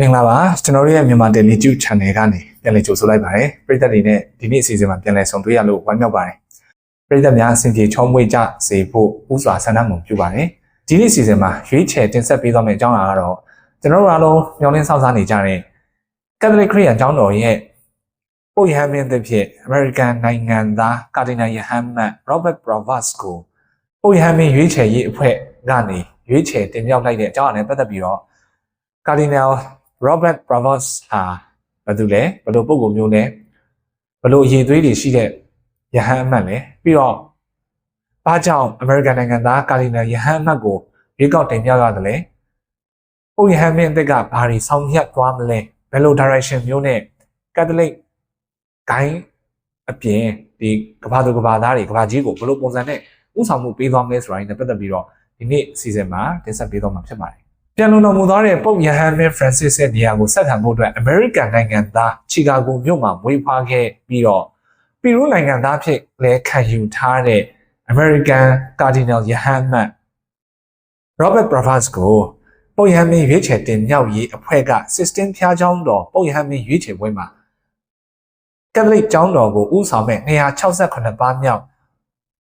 မင်္ဂလာပါကျွန်တော်တို့ရဲ့မြန်မာ Daily YouTube Channel ကနေပြန်လည်ကြိုဆိုလိုက်ပါတယ်ပရိသတ်တွေနဲ့ဒီနေ့အစီအစဉ်မှာပြန်လည်ဆုံတွေ့ရလို့ဝမ်းမြောက်ပါတယ်ပရိသတ်များအဆင်ပြေချောမွေ့ကြစေဖို့ဥစွာဆန္ဒမှုပြုပါတယ်ဒီနေ့အစီအစဉ်မှာရွေးချယ်တင်ဆက်ပေးသွားမယ့်အကြောင်းအရာကတော့ကျွန်တော်တို့အားလုံးမျှော်လင့်စောင့်စားနေကြတဲ့ကက်သလစ်ခရစ်ယာန်ကျောင်းတော်ရဲ့ပုတ်ယဟန်မင်းသစ်ဖြစ် American နိုင်ငံသားကာဒီနယ်ယဟန်မတ် Robert Provast ကိုပုတ်ယဟန်မင်းရွေးချယ်ရေးအဖွဲ့ကနေရွေးချယ်တင်မြှောက်လိုက်တဲ့အကြောင်းအရာနဲ့ပတ်သက်ပြီးတော့ကာဒီနယ် Robert Bravos ဟာဘာတူလဲဘယ်လိုပုံကိုမျိုးလဲဘယ်လိုအရေးသွေးတွေရှိတဲ့ယဟန်အမတ်လဲပြီးတော့ဘာကြောင့် American နိုင်ငံသားကာလီနာယဟန်အမတ်ကိုရွေးကောက်တင်ပြရတယ်လဲပုံယဟန်မင်းအသက်ကဘာတွေဆောင်ရွက်သွားမလဲဘယ်လို direction မျိုးနဲ့ Catholic ဂိုင်းအပြင်ဒီကဘာသူကဘာသားတွေကဘာကြီးကိုဘယ်လိုပုံစံနဲ့ဥဆောင်မှုပေးသွားမလဲဆိုတာနဲ့ပတ်သက်ပြီးတော့ဒီနေ့အစီအစဉ်မှာတင်ဆက်ပေးသွားမှာဖြစ်ပါတယ် ပြန်လုံတော်မူသွားတဲ့ပုပ်ယဟန်မင်းဖရန်စစ်ရဲ့နေရာကိုဆက်ခံဖို့အတွက်အမေရိကန်နိုင်ငံသားချီကာဂိုမြို့မှာမွေးဖွားခဲ့ပြီးတော့ပီရူးနိုင်ငံသားဖြစ်လဲခံယူထားတဲ့အမေရိကန်ကာဒီနယ်ယဟန်မတ် Robert Bravas ကိုပုပ်ယဟန်မင်းရွေးချယ်တင်မြောက်ရေးအဖွဲ့က system ဖျားချောင်းတော်ပုပ်ယဟန်မင်းရွေးချယ်ပွဲမှာကက်သလစ်ကျောင်းတော်ကိုဥဆောင်မဲ့268ပါးမြောက်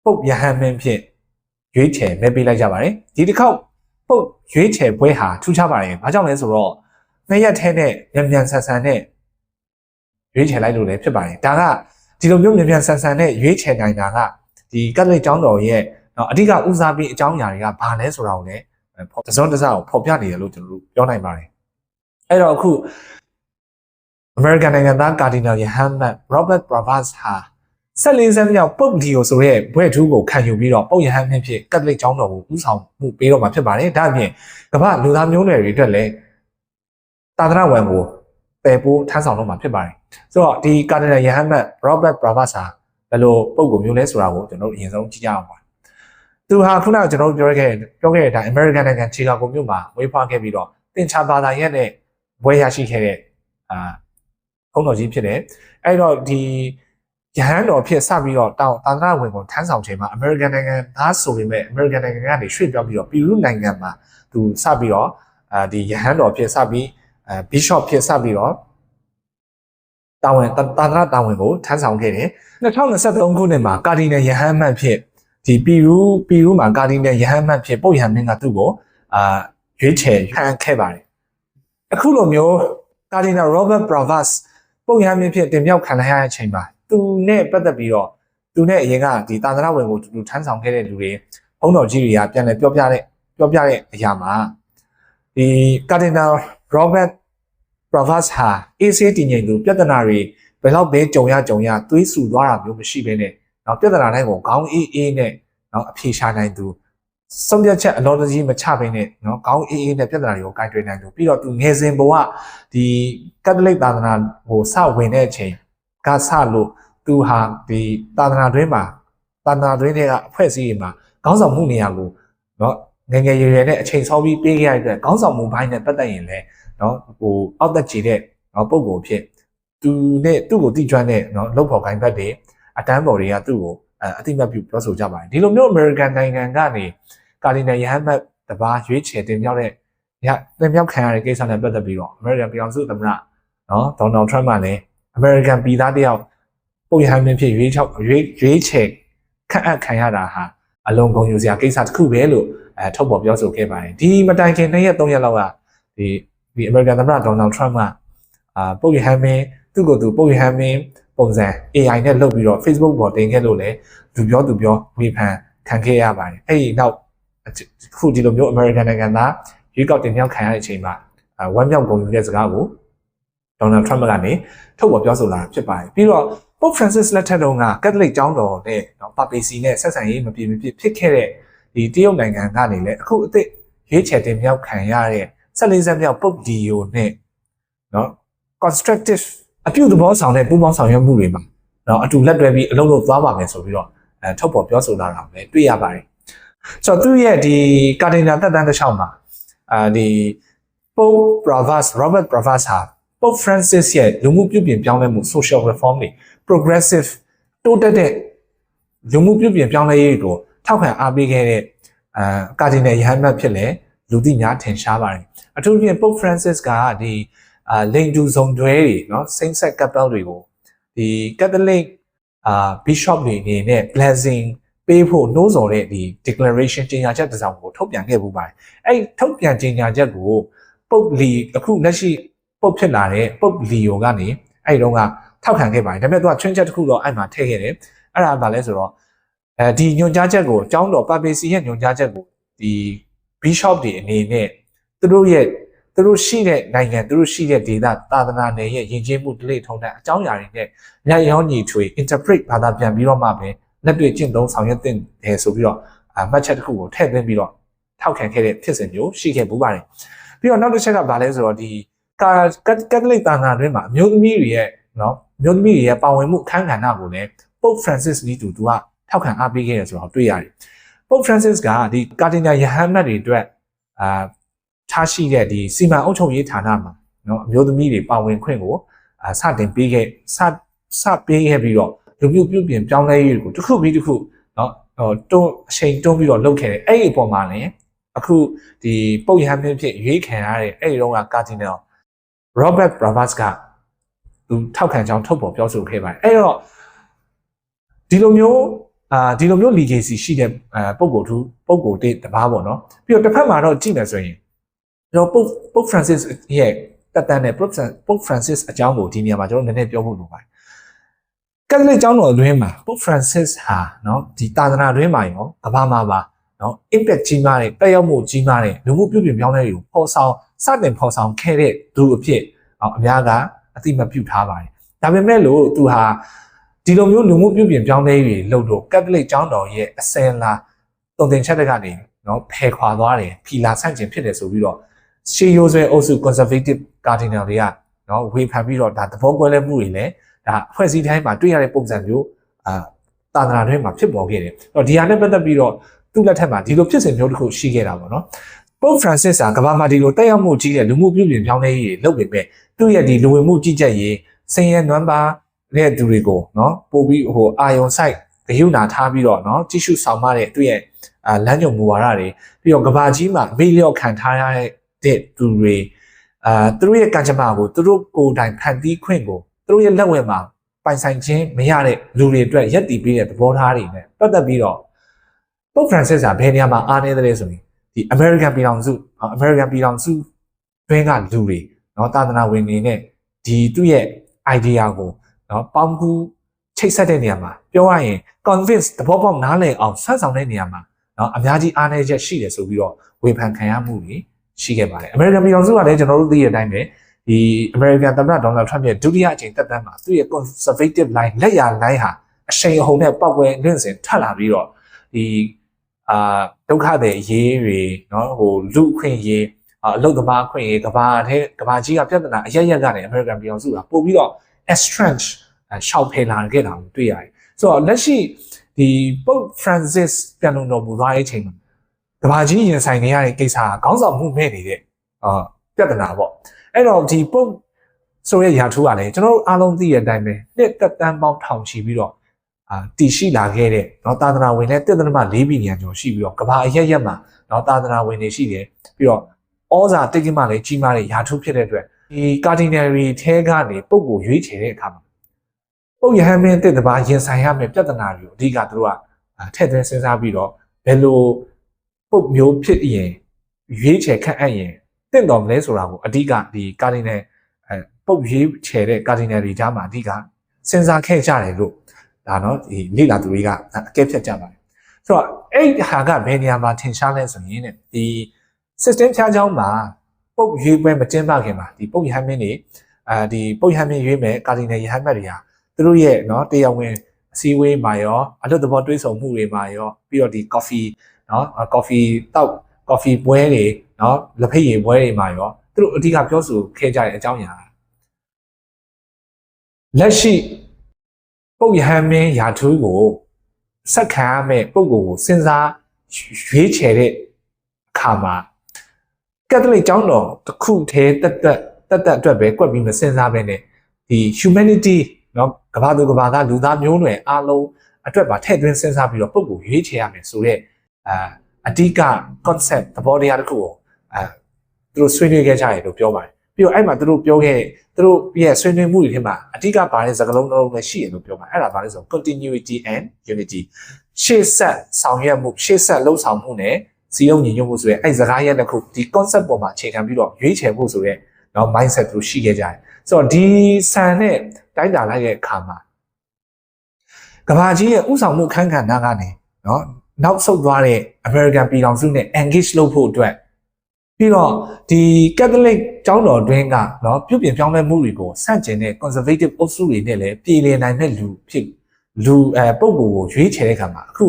ပုပ်ယဟန်မင်းဖြစ်ရွေးချယ်မဲပေးလိုက်ကြပါတယ်ဒီတစ်ခေါက် ပုတ်ရွေးချယ်ပွဲဟာထူးခြားပါတယ်။ဘာကြောင့်လဲဆိုတော့နှစ်ရက်ထဲနဲ့မြန်မြန်ဆန်ဆန်နဲ့ရွေးချယ်လိုက်လို့လည်းဖြစ်ပါတယ်။ဒါကဒီလိုမျိုးမြန်မြန်ဆန်ဆန်နဲ့ရွေးချယ်နိုင်တာကဒီကက်သလစ်ကျောင်းတော်ရဲ့နော်အဓိကဦးစားပေးအကြောင်းအရာတွေကဘာလဲဆိုတာကိုလည်းတစုံတစကိုဖော်ပြနေတယ်လို့ကျွန်တော်တို့ပြောနိုင်ပါတယ်။အဲ့တော့အခု American နိုင်ငံသားကာဒီနယ်ယဟန်မတ် Robert Bravas ဟာ ဆက်လေးစမ်းမြောက်ပုတ်ဒီယိုဆိုတဲ့ဘွဲ့ထူးကိုခံယူပြီးတော့ပုတ်ရဟန်းမြင့်ဖြစ်ကက်သလစ်ကျောင်းတော်ကိုဦးဆောင်မှုပေးတော့မှာဖြစ်ပါတယ်။ဒါအပြင်ကမ္ဘာလူသားမျိုးနွယ်တွေအတွက်လည်းတာသနာဝန်ကိုပယ်ပိုးထမ်းဆောင်တော့မှာဖြစ်ပါတယ်။ဆိုတော့ဒီကာဒီနယ်ယဟန်မတ် Robert Bravas ဟာဘယ်လိုပုံကိုမျိုးလဲဆိုတာကိုကျွန်တော်တို့အရင်ဆုံးကြည့်ကြအောင်ပါ။သူဟာခုနကကျွန်တော်တို့ပြောခဲ့ပြောခဲ့တဲ့အတိုင်း American နိုင်ငံချီကာဂိုမြို့မှာဝေးဖွားခဲ့ပြီးတော့တင်ချာဘာသာရဲ့နဲ့ဘွဲရရှိခဲ့တဲ့အာဘုန်းတော်ကြီးဖြစ်တယ်။အဲ့တော့ဒီ ရဟန်းတော်ဖြစ်စပြီးတော့တောင်သာသနာဝင်ကိုထမ်းဆောင်ချိန်မှာ American နိုင်ငံသားဆိုပေမဲ့ American နိုင်ငံကနေရွှေ့ပြောင်းပြီးတော့ပီရူးနိုင်ငံမှာသူစပြီးတော့အဲဒီရဟန်းတော်ဖြစ်စပြီးအဲ Bishop ဖြစ်စပြီးတော့တာဝန်သာသနာတာဝန်ကိုထမ်းဆောင်ခဲ့တယ်2023ခုနှစ်မှာကာဒီနယ်ယဟန်မတ်ဖြစ်ဒီပီရူးပီရူးမှာကာဒီနယ်ယဟန်မတ်ဖြစ်ပုတ်ယဟန်မင်းကသူ့ကိုအာရွေးချယ်ခံခဲ့ပါတယ်အခုလိုမျိုးကာဒီနယ် Robert Bravas ပုတ်ယဟန်မင်းဖြစ်တင်မြောက်ခံလိုက်ရတဲ့အချိန်မှာ သူနဲ့ပတ်သက်ပြီးတော့သူနဲ့အရင်ကဒီသာသနာဝင်ကိုသူထမ်းဆောင်ခဲ့တဲ့လူတွေဘုန်းတော်ကြီးတွေကပြန်လဲပြောပြတဲ့ပြောပြတဲ့အရာမှာဒီကာဒီနယ် Robert Provas ဟာအေးဆေးတည်ငြိမ်သူပြဿနာတွေဘယ်တော့ပဲကြုံရကြုံရသွေးဆူသွားတာမျိုးမရှိဘဲနဲ့နောက်ပြဿနာတိုင်းကိုခေါင်းအေးအေးနဲ့နောက်အဖြေရှာနိုင်သူဆုံးဖြတ်ချက်အလုံးကြီးမချဘဲနဲ့နော်ခေါင်းအေးအေးနဲ့ပြဿနာတွေကိုကိုင်တွယ်နိုင်သူပြီးတော့သူငယ်စဉ်ဘဝဒီကက်သလစ်သာသနာဟိုစဝင်တဲ့အချိန် ကဆလို့သူဟာဒီသာသနာတွင်းမှာသာသနာတွင်းတွေကအဖွဲ့အစည်းတွေမှာခေါင်းဆောင်မှုနေရာကိုเนาะငယ်ငယ်ရွယ်ရွယ်နဲ့အချိန်ဆောက်ပြီးပေးခဲ့ရတဲ့ခေါင်းဆောင်မှုဘိုင်းနဲ့ပတ်သက်ရင်လည်းเนาะဟိုအောက်သက်ကြည်တဲ့เนาะပုံကိုဖြစ်သူနဲ့သူ့ကိုတိကျွမ်းတဲ့เนาะလောက်ဖို့ခိုင်းဘက်တွေအတန်းပေါ်တွေကသူ့ကိုအတိမတ်ပြုပြောဆိုကြပါတယ်ဒီလိုမျိုး American နိုင်ငံကနေကာလီနယ်ရဟန်းမတ်တပါးရွေးချယ်တင်မြောက်တဲ့ညတင်မြောက်ခံရတဲ့ကိစ္စနဲ့ပတ်သက်ပြီးတော့ American ပြည်အောင်စုသမ္မတเนาะ Donald Trump ကလည်း American ပြည်သားတယောက်ပုံရဟန်းမင်းဖြစ်ရွေးချောက်ရွေးရွေးချယ်ခန့်အပ်ခံရတာဟာအလုံးကုန်ယူစရာကိစ္စတစ်ခုပဲလို့အဲထုတ်ပေါ်ပြောဆိုခဲ့ပါတယ်ဒီမတိုင်ခင်နှစ်ရက်သုံးရက်လောက်ကဒီဒီ American သမ္မတ Donald Trump ကအာပုံရဟန်းမင်းသူ့ကိုယ်သူပုံရဟန်းမင်းပုံစံ AI နဲ့လုပ်ပြီးတော့ Facebook ပေါ်တင်ခဲ့လို့လည်းသူပြောသူပြောဝေဖန်ခံခဲ့ရပါတယ်အဲ့ဒီနောက်ခုဒီလိုမျိုး American နိုင်ငံသားရွေးကောက်တင်မြှောက်ခံရတဲ့အချိန်မှာဝမ်းမြောက်ဂုဏ်ယူတဲ့စကားကို ဒေါ်နယ်ထရမ့်ကနေထုတ်ပေါ်ပြောဆိုလာတာဖြစ်ပါတယ်ပြီးတော့ Pope Francis လက်ထက်တုန်းကကက်သလစ်ကျောင်းတော်နဲ့နော်ပါပေစီနဲ့ဆက်ဆံရေးမပြေမပြေဖြစ်ခဲ့တဲ့ဒီတရုတ်နိုင်ငံကနေလည်းအခုအစ်စ်ရွေးချယ်တင်မြောက်ခံရတဲ့ဆက်လေးဆက်မြောက် Pope Dio နဲ့နော် constructive အပြုသဘောဆောင်တဲ့ပူးပေါင်းဆောင်ရွက်မှုတွေမှာနော်အတူလက်တွဲပြီးအလုပ်လုပ်သွားပါမယ်ဆိုပြီးတော့အဲထုတ်ပေါ်ပြောဆိုလာတာပဲတွေ့ရပါတယ်ဆိုတော့သူ့ရဲ့ဒီကာတင်နာတက်တန်းတစ်ချောင်းမှာအာဒီ Pope Bravas Robert Bravas ဟာ Pope Francis ရဲ့လူမှုပြုပြင်ပြောင်းလဲမှု social reform တွေ progressive တိုးတက်တဲ့လူမှုပြုပြင်ပြောင်းလဲရေးကိုထောက်ခံအားပေးခဲ့တဲ့အာကာဒီနယ်ယဟန်မတ်ဖြစ်လေ လူသိများထင်ရှားပါတယ်အထူးသဖြင့် Pope Francis ကဒီအာလိန်တူစုံတွဲတွေเนาะ Saint Set Couple တွေကိုဒီ Catholic အာ Bishop တွေအနေနဲ့ blessing ပေးဖို့နှိုးဆော်တဲ့ဒီ declaration ကြေညာချက်တစ်စောင်ကိုထုတ်ပြန်ခဲ့ပူပါတယ်အဲ့ထုတ်ပြန်ကြေညာချက်ကိုပုပ်လီအခုလက်ရှိ ပုပ်ဖြစ်လာတဲ့ပုပ်လီယိုကနေအဲ့တုန်းကထောက်ခံခဲ့ပါတယ်ဒါပေမဲ့သူကချွင်းချက်တစ်ခုတော့အဲ့မှာထည့်ခဲ့တယ်အဲ့ဒါကဘာလဲဆိုတော့အဲဒီညွှန်ကြားချက်ကိုအကြောင်းတော်ပါပေစီရဲ့ညွှန်ကြားချက်ကိုဒီ bishop တွေအနေနဲ့သူတို့ရဲ့သူတို့ရှိတဲ့နိုင်ငံသူတို့ရှိတဲ့ဒေသသာသနာနယ်ရဲ့ယဉ်ကျေးမှုဒလိထုံတဲ့အကြောင်းအရာတွေနဲ့ညရောင်းညီထွေ interpret ဘာသာပြန်ပြီးတော့မှပဲလက်တွေ့ကျင့်သုံးဆောင်ရွက်တဲ့တယ်ဆိုပြီးတော့အမှတ်ချက်တစ်ခုကိုထည့်သွင်းပြီးတော့ထောက်ခံခဲ့တဲ့ဖြစ်စဉ်မျိုးရှိခဲ့ပူပါတယ်ပြီးတော့နောက်တစ်ချက်ကဘာလဲဆိုတော့ဒီ ကာကက်သလစ်သာသနာတွင်မှာအမျိုးသမီးတွေရဲ့နော်အမျိုးသမီးတွေရဲ့ပါဝင်မှုအခမ်းကဏ္ဍကိုလည်း Pope Francis နီးတူသူကထောက်ခံအားပေးခဲ့ရဆိုတော့တွေ့ရတယ် Pope Francis ကဒီကာတင်ညာယဟန်မတ်တွေအတွက်အာထားရှိတဲ့ဒီစီမံအုပ်ချုပ်ရေးဌာနမှာနော်အမျိုးသမီးတွေပါဝင်ခွင့်ကိုအာစတင်ပေးခဲ့စစပေးခဲ့ပြီးတော့လူမျိုးပြုပြင်ပြောင်းလဲရေးကိုတစ်ခုပြီးတစ်ခုနော်ဟိုတွန်းအချိန်တွန်းပြီးတော့လုပ်ခဲ့တယ်အဲ့ဒီအပေါ်မှာလည်းအခုဒီပုတ်ရဟန်းမင်းဖြစ်ရွေးခံရတဲ့အဲ့ဒီတော့ကကာတင်နယ် Robert Bravas ကသူထောက်ခံကြောင်းထုတ်ပေါ်ပြောဆိုခဲ့ပါတယ်အဲ့တော့ဒီလိုမျိုးအာဒီလိုမျိုး legacy ရှိတဲ့အဲပုံကိုယ်သူပုံကိုယ်တစ်တပါးပေါ့နော်ပြီးတော့တစ်ဖက်မှာတော့ကြည့်မယ်ဆိုရင်ကျွန်တော် Pope Pope Francis ရဲ့တက်တန်းတဲ့ Pope Pope Francis အကြောင်းကိုဒီနေရာမှာကျွန်တော်နည်းနည်းပြောဖို့လိုပါတယ်ကက်သလစ်ကျောင်းတော်အတွင်းမှာ Pope Francis ဟာเนาะဒီသာသနာအတွင်းမှာရောကဘာမှာပါเนาะ impact ကြီးမားတဲ့တက်ရောက်မှုကြီးမားတဲ့လူမှုပြုပြင်ပြောင်းလဲတွေကိုပေါ်ဆောင် စတင်ပေါ်ဆောင်ခဲ့တဲ့သူအဖြစ်အများကအတိမပြုထားပါတယ်ဒါပေမဲ့လို့သူဟာဒီလိုမျိုးလူမှုပြုပြင်ပြောင်းလဲရေးလုပ်တော့ကက်သလစ်ကျောင်းတော်ရဲ့အစင်လာတုံတင်ချက်တွေကနေနော်ဖယ်ခွာသွားတယ်ဖီလာဆန့်ကျင်ဖြစ်တယ်ဆိုပြီးတော့ရှေးရိုးဆွဲအုပ်စု conservative cardinal တွေကနော်ဝေဖန်ပြီးတော့ဒါသဘောကွဲလဲမှုတွေလည်းဒါအဖွဲ့အစည်းတိုင်းမှာတွေ့ရတဲ့ပုံစံမျိုးအာတာသနာတွင်းမှာဖြစ်ပေါ်ခဲ့တယ်အဲ့တော့ဒီဟာနဲ့ပတ်သက်ပြီးတော့သူ့လက်ထက်မှာဒီလိုဖြစ်စဉ်မျိုးတစ်ခုရှိခဲ့တာပေါ့နော် ပုပ်ဖရန်စစ်ဟာကမ္ဘာမှာဒီလိုတက်ရောက်မှုကြီးတဲ့လူမှုပြုပြင်ပြောင်းလဲရေးလုပ်ပေမဲ့သူ့ရဲ့ဒီလူဝင်မှုကြီးကြပ်ရေးစင်ရဲနွမ်းပါတဲ့သူတွေကိုနော်ပို့ပြီးဟိုအာယုံဆိုင်ဂယုဏထားပြီးတော့နော်ကြည့်ရှုဆောင်မတဲ့သူ့ရဲ့အာလမ်းညွန်မူဝါဒတွေပြီးတော့ကဘာကြီးမှာမေ့လျော့ခံထားရတဲ့သူတွေအာသူတို့ရဲ့ကံကြမ္မာကိုသူတို့ကိုယ်တိုင်ဖန်တီးခွင့်ကိုသူတို့ရဲ့လက်ဝဲမှာပိုင်ဆိုင်ခြင်းမရတဲ့လူတွေအတွက်ရက်တည်ပေးတဲ့သဘောထားတွေနဲ့ပတ်သက်ပြီးတော့ပုပ်ဖရန်စစ်ကဘယ်နေရာမှာအားနည်းတယ်ဆိုရင် ဒီ American ပြည်ထောင်စု American ပြည်ထောင်စုတွင်းကလူတွေနော်သာသနာဝင်တွေနဲ့ဒီသူ့ရဲ့ idea ကိုနော်ပေါင်းကူးချိတ်ဆက်တဲ့နေရာမှာပြောရရင် convince သဘောပေါက်နားလည်အောင်ဆွမ်းဆောင်တဲ့နေရာမှာနော်အများကြီးအားနည်းချက်ရှိတယ်ဆိုပြီးတော့ဝေဖန်ခံရမှုတွေရှိခဲ့ပါတယ်။ American ပြည်ထောင်စုကလည်းကျွန်တော်တို့သိတဲ့အတိုင်းပဲဒီ American သမ္မတ Donald Trump ရဲ့ဒုတိယအကြိမ်တက်တန်းမှာသူ့ရဲ့ conservative line လက်ရ line ဟာအရှိန်အဟုန်နဲ့ပောက်ကွဲလွင့်စင်ထပ်လာပြီးတော့ဒီ အာဒုက္ခတွေရေးတွေနော်ဟိုလူခွင့်ရေးအလုတ်သမားခွင့်ရေးကဘာထဲကဘာကြီးကပြဿနာအရရက်ကနေ American ပြည်ထောင်စုကပို့ပြီးတော့ estrange ရှောက်ဖယ်လာခဲ့တာကိုတွေ့ရတယ်ဆိုတော့လက်ရှိဒီ Pope Francis ပြန်လုံတော်မူသွားတဲ့အချိန်မှာကဘာကြီးရင်ဆိုင်နေရတဲ့ကိစ္စကခေါင်းဆောင်မှုမဲ့နေတဲ့အာပြဿနာပေါ့အဲ့တော့ဒီ Pope ဆိုရဲရာထူးကလည်းကျွန်တော်တို့အားလုံးသိတဲ့အတိုင်းပဲနှစ်သက်တမ်းပေါင်းထောင်ချီပြီးတော့ အာတည်ရှိလာခဲ့တဲ့เนาะသာသနာဝင်နဲ့တသက်မ4ဘီလီယံကျော်ရှိပြီးတော့ကဘာအရက်ရက်မှာเนาะသာသနာဝင်တွေရှိတယ်ပြီးတော့ဩဇာတိတ်ကမှလည်းကြီးမားတဲ့ရာထူးဖြစ်တဲ့အတွက်ဒီကာဒီနယ်ရီထဲကနေပုံကိုရွေးချယ်တဲ့အခါမှာပုတ်ရဟန်းမင်းတစ်တပါရင်ဆိုင်ရမယ့်ပြဿနာတွေကိုအဓိကသူတို့ကထည့်သွင်းစဉ်းစားပြီးတော့ဘယ်လိုပုတ်မျိုးဖြစ်ရင်ရွေးချယ်ခန့်အပ်ရင်တင့်တော်မလဲဆိုတာကိုအဓိကဒီကာဒီနယ်အဲပုတ်ရွေးချယ်တဲ့ကာဒီနယ်တွေကြားမှာအဓိကစဉ်းစားခဲ့ကြတယ်လို့ ဒါနော်ဒီလိလာသူတွေကအကဲဖြတ်ကြပါတယ်ဆိုတော့အဲ့ဟာကဘယ်နေရာမှာထင်ရှားလဲဆိုရင်ဒီ system ဖြားချောင်းမှာပုတ်ရွေးပွဲမတင်ပါခင်ပါဒီပုတ်ရဟန်းမင်းတွေအာဒီပုတ်ရဟန်းမင်းရွေးမယ်ကာဒီနယ်ရဟန်းမတ်တွေဟာသူတို့ရဲ့နော်တရားဝင်အစည်းအဝေးမှာရောအလွတ်သဘောတွေးဆုံမှုတွေမှာရောပြီးတော့ဒီ coffee နော် coffee တောက် coffee ပွဲတွေနော်လက်ဖက်ရည်ပွဲတွေမှာရောသူတို့အဓိကပြောဆိုခဲ့ကြတဲ့အကြောင်းအရာလက်ရှိ ပုတ်ရဟန်းမင်းယာထူးကိုဆက်ခံရမယ့်ပုံကိုစဉ်းစားရွေးချယ်တဲ့အခါမှာကက်သလစ်ကျောင်းတော်တစ်ခုထဲတက်တက်တက်တက်အတွက်ပဲကွက်ပြီးမစဉ်းစားပဲနဲ့ဒီ humanity เนาะကဘာသူကဘာသားလူသားမျိုးနွယ်အားလုံးအတွက်ပါထည့်သွင်းစဉ်းစားပြီးတော့ပုံကိုရွေးချယ်ရမယ်ဆိုတော့အာအဓိက concept သဘောတရားတစ်ခုကို သူတို့ဆွေးနွေးခဲ့ကြတယ်လို့ပြောပါတယ် ပြီးတော့အဲ့မှာသူတို့ပြောခဲ့သူတို့ရဲ့ဆွေးနွေးမှုတွေထဲမှာအဓိကပါတဲ့စကားလုံးတစ်လုံးလည်းရှိတယ်လို့ပြောပါတယ်အဲ့ဒါပါလဲဆို continuity and unity ရှေ့ဆက်ဆောင်ရွက်မှုရှေ့ဆက်လှုပ်ဆောင်မှုနဲ့စီလုံးညီညွတ်မှုဆိုရဲအဲ့စကားရက်တစ်ခုဒီ concept ပေါ်မှာအခြေခံပြီးတော့ရွေးချယ်ဖို့ဆိုရဲနော် mindset သူတို့ရှိခဲ့ကြတယ်ဆိုတော့ဒီဆန်နဲ့တိုင်းတာလိုက်တဲ့အခါမှာကဘာကြီးရဲ့ဥဆောင်မှုခန်းကဏ္ဍကနေနော်နောက်ဆုတ်သွားတဲ့ American ပြည်ထောင်စုနဲ့ engage လုပ်ဖို့အတွက် ပြီးတော့ဒီ Catholic ကျောင်းတော်တွင်းကနော်ပြုပြင်ပြောင်းလဲမှုတွေကိုစန့်ကျင်တဲ့ conservative အုပ်စုတွေနဲ့လည်းပြည်လည်နိုင်တဲ့လူဖြစ်လူအဲပုံကိုယ်ကိုရွေးချယ်တဲ့အခါမှာအခု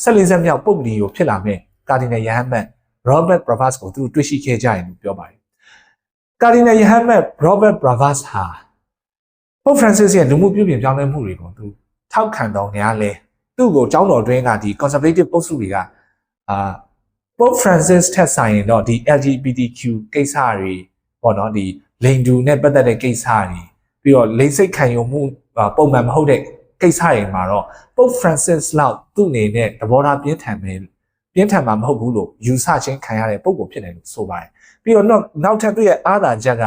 ဆက်လေးဆက်မြောက်ပုံလီကိုဖြစ်လာမဲ့ကာဒီနယ်ယဟန်မတ် Robert Bravas ကိုသူတို့တွေ့ရှိခဲ့ကြတယ်လို့ပြောပါတယ်ကာဒီနယ်ယဟန်မတ် Robert Bravas ဟာ Pope Francis ရဲ့လူမှုပြုပြင်ပြောင်းလဲမှုတွေကိုသူထောက်ခံတော်နေရလဲသူ့ကိုကျောင်းတော်တွင်းကဒီ conservative ပုတ်စုတွေကအာ Pope Francis ထက်ဆိုင်ရင်တော့ဒီ LGBTQ ကိစ္စတွေပေါ့နော်ဒီလိင်တူနဲ့ပတ်သက်တဲ့ကိစ္စတွေပြီးတော့လိင်စိတ်ခံယူမှုပုံမှန်မဟုတ်တဲ့ကိစ္စတွေမှာတော့ Pope Francis လောက်သူ့အနေနဲ့သဘောထားပြင်းထန်မယ်ပြင်းထန်မှာမဟုတ်ဘူးလို့ယူဆချင်းခံရတဲ့ပုံကိုဖြစ်တယ်လို့ဆိုပါတယ်ပြီးတော့နောက်နောက်ထပ်သူ့ရဲ့အာသာချက်က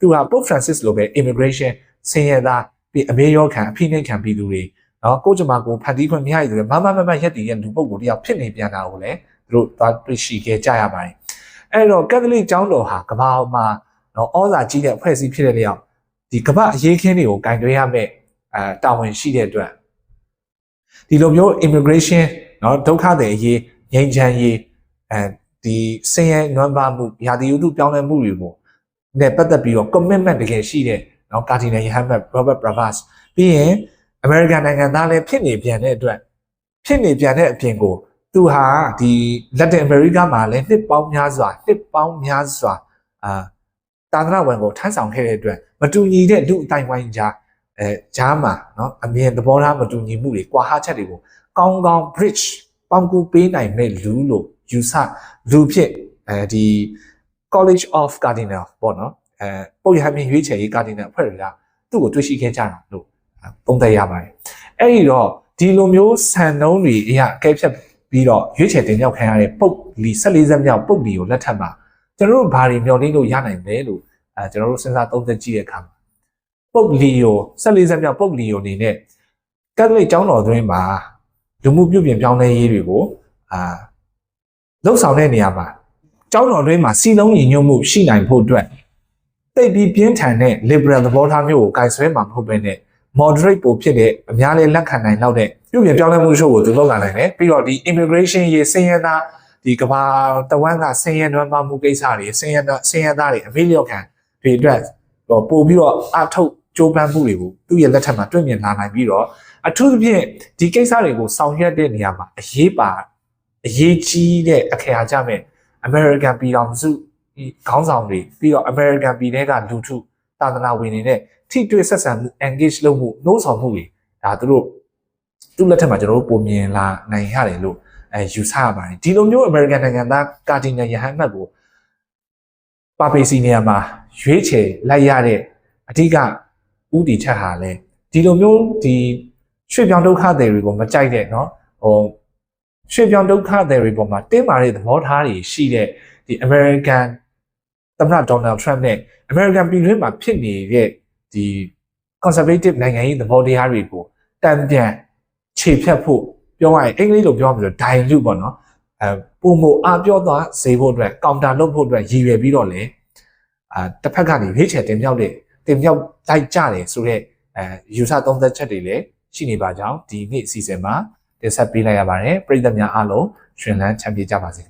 သူဟာ Pope Francis လိုပဲ immigration ဆင်းရဲသားပြီးအမေရောခံအဖိနှိတ်ခံပြည်သူတွေနော်ကိုကြမကိုဖန်တီးခွင့်မရရတဲ့မမမမရက်တည်ရဲ့လူပုဂ္ဂိုလ်တယောက်ဖြစ်နေပြန်တာကိုလည်းသူ တို့သွားတွေ့ရှိခဲ့ကြရပါတယ်အဲ့တော့ကက်သလစ်ကျောင်းတော်ဟာကမ္ဘာမှာနော်ဩဇာကြီးတဲ့အဖွဲ့အစည်းဖြစ်တဲ့လျောက်ဒီကမ္ဘာအရေးခင်းတွေကိုကင်တွယ်ရမယ့်အဲတာဝန်ရှိတဲ့အတွက်ဒီလိုမျိုး immigration နော်ဒုက္ခတွေအရေးငြိမ်းချမ်းရေးအဲဒီစင်ရဲနွမ်းပါမှုရာသီဥတုပြောင်းလဲမှုတွေကိုနဲ့ပတ်သက်ပြီးတော့ commitment တကယ်ရှိတဲ့နော်ကာဒီနယ်ယဟန်မတ် Robert Bravas ပြီးရင် American နိုင်ငံသားလည်းဖြစ်နေပြန်တဲ့အတွက်ဖြစ်နေပြန်တဲ့အပြင်ကို သူဟာဒီ Latin America မှာလည်းနှစ်ပေါင်းများစွာနှစ်ပေါင်းများစွာအာတာသနာဝန်ကိုထမ်းဆောင်ခဲ့တဲ့အတွက်မတူညီတဲ့လူအတိုင်းဝိုင်းကြားအဲဂျားမှာเนาะအမြင်သဘောထားမတူညီမှုတွေကွာဟချက်တွေကိုကောင်းကောင်း bridge ပေါင်းကူပေးနိုင်မဲ့လူလို့ယူဆလူဖြစ်အဲဒီ College of Cardinal ပေါ့နော်အဲပုတ်ရဟမင်းရွေးချယ်ရေး Cardinal အဖွဲ့တွေကသူ့ကိုတွေ့ရှိခဲ့ကြတာလို့ပုံသက်ရပါတယ်အဲ့ဒီတော့ဒီလိုမျိုးဆန်နှုံးတွေအရာအကဲဖြတ် ပြီးတော့ရွေးချယ်တင်မြှောက်ခံရတဲ့ပုတ်လီ14ဆက်မြောက်ပုတ်လီကိုလက်ထပ်မှာကျွန်တော်တို့ဘာတွေမျှော်လင့်လို့ရနိုင်လဲလို့အဲကျွန်တော်တို့စဉ်းစားသုံးသပ်ကြည့်တဲ့အခါမှာပုတ်လီကို14ဆက်မြောက်ပုတ်လီကိုအနေနဲ့ကက်သလစ်ကျောင်းတော်သွင်းမှာလူမှုပြုပြင်ပြောင်းလဲရေးတွေကိုအာလှုပ်ဆောင်တဲ့နေရာမှာကျောင်းတော်တွင်းမှာစီလုံးညီညွတ်မှုရှိနိုင်ဖို့အတွက်တိတ်ပြီးပြင်းထန်တဲ့ liberal သဘောထားမျိုးကိုကင်ဆွဲမှာမဟုတ်ဘဲနဲ့ moderate ပိုဖြစ်တဲ့အများလေးလက်ခံနိုင်လောက်တဲ့ ပြုပြင်ပြောင်းလဲမှုရှို့ကိုသူလုပ်လာနိုင်တယ်ပြီးတော့ဒီ immigration ရေးစင်ရသားဒီကဘာတဝမ်းကစင်ရနွမ်းပါမှုကိစ္စတွေစင်ရစင်ရသားတွေအမေလျော့ခံဒီအတွက်ပို့ပြီးတော့အထုတ်ကြိုးပမ်းမှုတွေကိုသူ့ရဲ့လက်ထက်မှာတွေ့မြင်လာနိုင်ပြီးတော့အထူးသဖြင့်ဒီကိစ္စတွေကိုဆောင်ရွက်တဲ့နေရာမှာအရေးပါအရေးကြီးတဲ့အခရာကြမဲ့ American ပြည်တော်စုဒီခေါင်းဆောင်တွေပြီးတော့ American ပြည်ထဲကလူထုသာသနာဝင်နေတဲ့ထိတွေ့ဆက်ဆံမှု engage လုပ်မှုနှိုးဆော်မှုတွေဒါသူတို့ သူ့လက်ထက်မှာကျွန်တော်တို့ပုံမြင်လာနိုင်ရတယ်လို့အဲယူဆရပါတယ်ဒီလိုမျိုး American နိုင်ငံသားကာတီနယ်ယဟန်မတ်ကိုပါပေစီနေရာမှာရွေးချယ်လိုက်ရတဲ့အဓိကဥတီချက်ဟာလဲဒီလိုမျိုးဒီရွှေ့ပြောင်းဒုက္ခတွေတွေကိုမကြိုက်တဲ့เนาะဟိုရွှေ့ပြောင်းဒုက္ခတွေပေါ်မှာတင်းမာတဲ့သဘောထားတွေရှိတဲ့ဒီ American သမ္မတ Donald Trump နဲ့ American ပြည်တွင်းမှာဖြစ်နေတဲ့ဒီ conservative နိုင်ငံရေးသဘောတရားတွေကိုတံပြန် ခြေဖြတ်ဖို့ပြောရရင်အင်္ဂလိပ်လိုပြောရမယ်ဆို dilute ပေါ့နော်အဲပုံမအားပြောသွားစေဖို့အတွက် counter လုပ်ဖို့အတွက်ရည်ရွယ်ပြီးတော့လေအာတစ်ဖက်ကနေရွေးချယ်တင်မြှောက်တဲ့တင်မြှောက်လိုက်ကြတယ်ဆိုတော့အဲယူဆသုံးသက်ချက်တွေလည်းရှိနေပါကြောင်းဒီနေ့အစီအစဉ်မှာတင်ဆက်ပေးလိုက်ရပါတယ်ပရိသတ်များအားလုံးရှင်လန်းချမ်းမြေ့ကြပါစေခင်ဗျာ